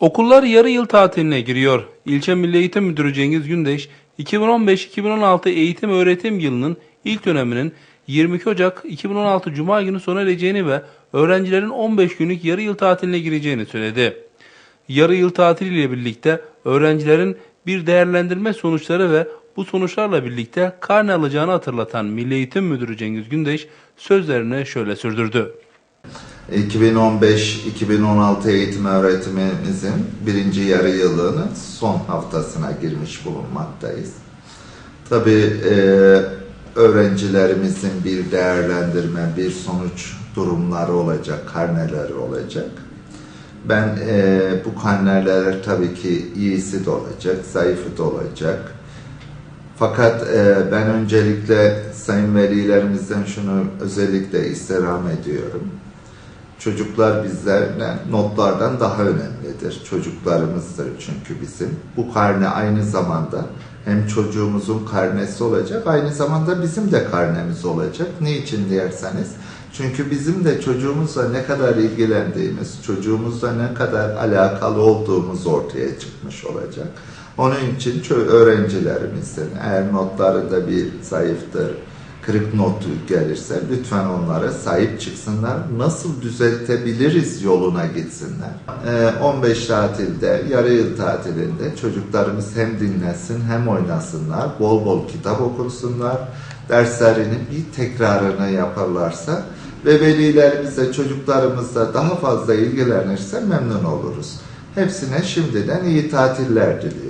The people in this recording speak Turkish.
Okullar yarı yıl tatiline giriyor. İlçe Milli Eğitim Müdürü Cengiz Gündeş, 2015-2016 eğitim öğretim yılının ilk döneminin 22 Ocak 2016 Cuma günü sona ereceğini ve öğrencilerin 15 günlük yarı yıl tatiline gireceğini söyledi. Yarı yıl tatiliyle birlikte öğrencilerin bir değerlendirme sonuçları ve bu sonuçlarla birlikte karne alacağını hatırlatan Milli Eğitim Müdürü Cengiz Gündeş sözlerini şöyle sürdürdü. 2015-2016 eğitim öğretimimizin birinci yarı yılının son haftasına girmiş bulunmaktayız. Tabii e, öğrencilerimizin bir değerlendirme, bir sonuç durumları olacak, karneleri olacak. Ben e, bu karneler tabii ki iyisi de olacak, zayıfı da olacak. Fakat e, ben öncelikle sayın velilerimizden şunu özellikle istirham ediyorum. Çocuklar bizlerden, notlardan daha önemlidir. Çocuklarımızdır çünkü bizim. Bu karne aynı zamanda hem çocuğumuzun karnesi olacak, aynı zamanda bizim de karnemiz olacak. Niçin derseniz, çünkü bizim de çocuğumuzla ne kadar ilgilendiğimiz, çocuğumuzla ne kadar alakalı olduğumuz ortaya çıkmış olacak. Onun için öğrencilerimizin eğer notlarında bir zayıftır, kırık notu gelirse lütfen onlara sahip çıksınlar. Nasıl düzeltebiliriz yoluna gitsinler. Ee, 15 tatilde, yarı yıl tatilinde çocuklarımız hem dinlesin hem oynasınlar. Bol bol kitap okusunlar. Derslerinin bir tekrarını yaparlarsa ve velilerimizle çocuklarımızla daha fazla ilgilenirse memnun oluruz. Hepsine şimdiden iyi tatiller diliyorum.